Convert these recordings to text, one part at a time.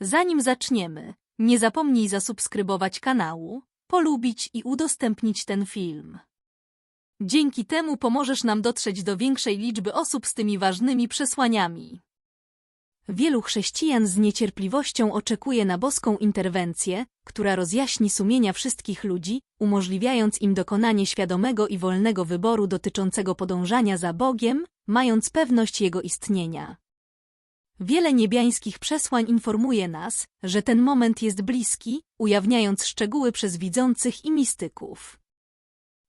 zanim zaczniemy, nie zapomnij zasubskrybować kanału, polubić i udostępnić ten film. Dzięki temu pomożesz nam dotrzeć do większej liczby osób z tymi ważnymi przesłaniami. Wielu chrześcijan z niecierpliwością oczekuje na boską interwencję, która rozjaśni sumienia wszystkich ludzi, umożliwiając im dokonanie świadomego i wolnego wyboru dotyczącego podążania za Bogiem, mając pewność Jego istnienia. Wiele niebiańskich przesłań informuje nas, że ten moment jest bliski, ujawniając szczegóły przez widzących i mistyków.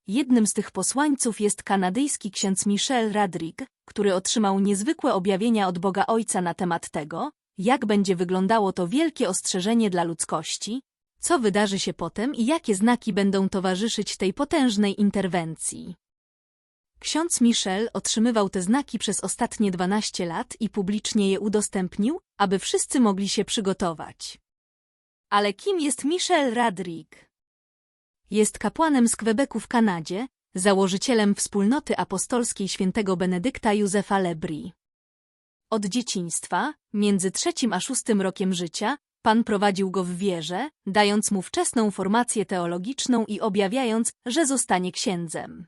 Jednym z tych posłańców jest kanadyjski ksiądz Michel Radrig, który otrzymał niezwykłe objawienia od Boga Ojca na temat tego, jak będzie wyglądało to wielkie ostrzeżenie dla ludzkości, co wydarzy się potem i jakie znaki będą towarzyszyć tej potężnej interwencji. Ksiądz Michel otrzymywał te znaki przez ostatnie 12 lat i publicznie je udostępnił, aby wszyscy mogli się przygotować. Ale kim jest Michel Radrig? Jest kapłanem z Quebecu w Kanadzie, założycielem wspólnoty apostolskiej świętego Benedykta Józefa Lebri. Od dzieciństwa, między trzecim a szóstym rokiem życia, Pan prowadził go w wierze, dając mu wczesną formację teologiczną i objawiając, że zostanie księdzem.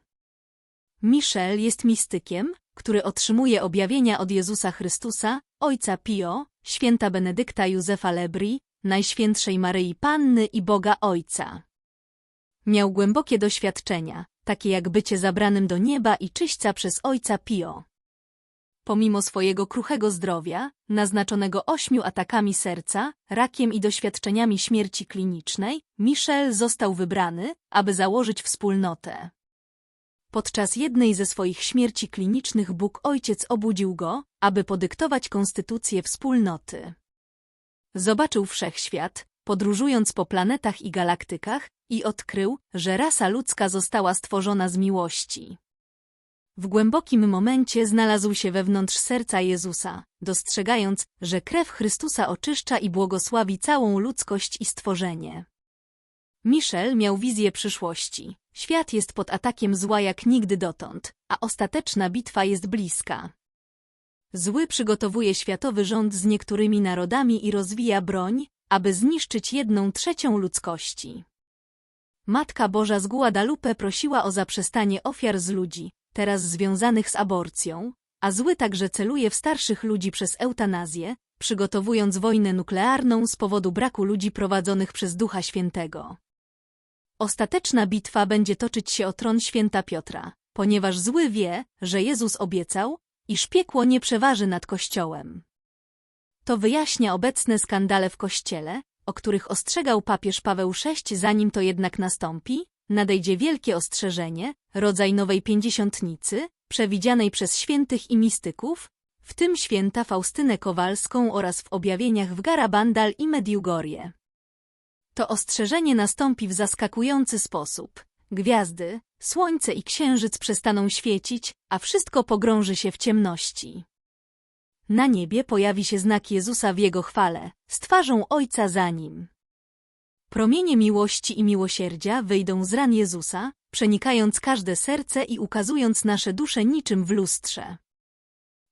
Michel jest mistykiem, który otrzymuje objawienia od Jezusa Chrystusa, Ojca Pio, święta Benedykta Józefa Lebri, Najświętszej Maryi Panny i Boga Ojca. Miał głębokie doświadczenia, takie jak bycie zabranym do nieba i czyśćca przez Ojca Pio. Pomimo swojego kruchego zdrowia, naznaczonego ośmiu atakami serca, rakiem i doświadczeniami śmierci klinicznej, Michel został wybrany, aby założyć wspólnotę. Podczas jednej ze swoich śmierci klinicznych Bóg Ojciec obudził go, aby podyktować konstytucję wspólnoty. Zobaczył wszechświat, podróżując po planetach i galaktykach, i odkrył, że rasa ludzka została stworzona z miłości. W głębokim momencie znalazł się wewnątrz serca Jezusa, dostrzegając, że krew Chrystusa oczyszcza i błogosławi całą ludzkość i stworzenie. Michel miał wizję przyszłości. Świat jest pod atakiem zła jak nigdy dotąd, a ostateczna bitwa jest bliska. Zły przygotowuje światowy rząd z niektórymi narodami i rozwija broń, aby zniszczyć jedną trzecią ludzkości. Matka Boża z Guadalupe prosiła o zaprzestanie ofiar z ludzi, teraz związanych z aborcją, a zły także celuje w starszych ludzi przez eutanazję, przygotowując wojnę nuklearną z powodu braku ludzi prowadzonych przez Ducha Świętego. Ostateczna bitwa będzie toczyć się o tron święta Piotra, ponieważ zły wie, że Jezus obiecał, iż piekło nie przeważy nad Kościołem. To wyjaśnia obecne skandale w Kościele, o których ostrzegał papież Paweł VI, zanim to jednak nastąpi, nadejdzie wielkie ostrzeżenie, rodzaj nowej pięćdziesiątnicy, przewidzianej przez świętych i mistyków, w tym święta Faustynę Kowalską oraz w objawieniach w Garabandal i Mediugorje. To ostrzeżenie nastąpi w zaskakujący sposób. Gwiazdy, słońce i księżyc przestaną świecić, a wszystko pogrąży się w ciemności. Na niebie pojawi się znak Jezusa w Jego chwale, z twarzą Ojca za Nim. Promienie miłości i miłosierdzia wyjdą z ran Jezusa, przenikając każde serce i ukazując nasze dusze niczym w lustrze.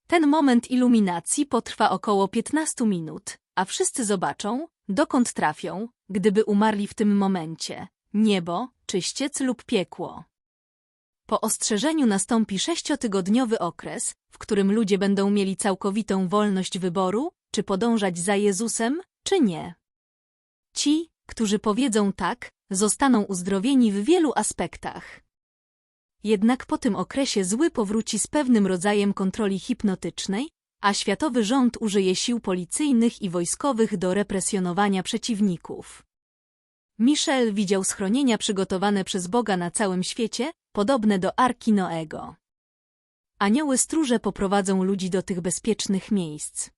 Ten moment iluminacji potrwa około 15 minut, a wszyscy zobaczą, dokąd trafią, gdyby umarli w tym momencie, niebo, czyściec lub piekło. Po ostrzeżeniu nastąpi sześciotygodniowy okres, w którym ludzie będą mieli całkowitą wolność wyboru, czy podążać za Jezusem, czy nie. Ci, którzy powiedzą tak, zostaną uzdrowieni w wielu aspektach. Jednak po tym okresie zły powróci z pewnym rodzajem kontroli hipnotycznej, a światowy rząd użyje sił policyjnych i wojskowych do represjonowania przeciwników. Michel widział schronienia przygotowane przez Boga na całym świecie, podobne do Arki Noego. Anioły stróże poprowadzą ludzi do tych bezpiecznych miejsc.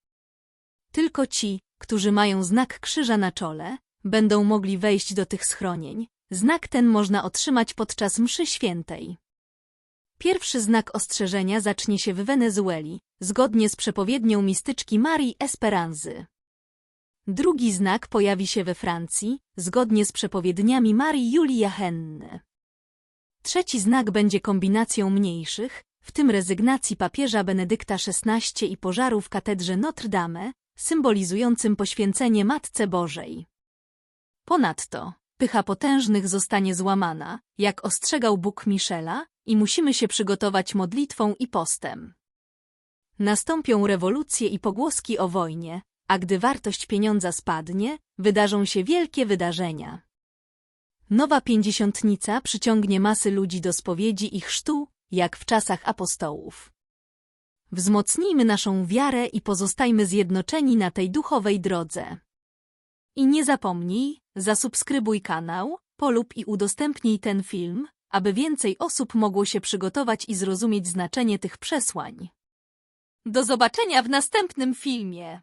Tylko ci, którzy mają znak krzyża na czole, będą mogli wejść do tych schronień. Znak ten można otrzymać podczas mszy świętej. Pierwszy znak ostrzeżenia zacznie się w Wenezueli, zgodnie z przepowiednią mistyczki Marii Esperanzy. Drugi znak pojawi się we Francji, zgodnie z przepowiedniami Marii Julii Jachenny. Trzeci znak będzie kombinacją mniejszych, w tym rezygnacji papieża Benedykta XVI i pożaru w katedrze Notre Dame, symbolizującym poświęcenie Matce Bożej. Ponadto, pycha potężnych zostanie złamana, jak ostrzegał Bóg Michela, i musimy się przygotować modlitwą i postem. Nastąpią rewolucje i pogłoski o wojnie, a gdy wartość pieniądza spadnie, wydarzą się wielkie wydarzenia. Nowa pięćdziesiątnica przyciągnie masy ludzi do spowiedzi i chrztu, jak w czasach apostołów. Wzmocnijmy naszą wiarę i pozostajmy zjednoczeni na tej duchowej drodze. I nie zapomnij, zasubskrybuj kanał, polub i udostępnij ten film, aby więcej osób mogło się przygotować i zrozumieć znaczenie tych przesłań. Do zobaczenia w następnym filmie.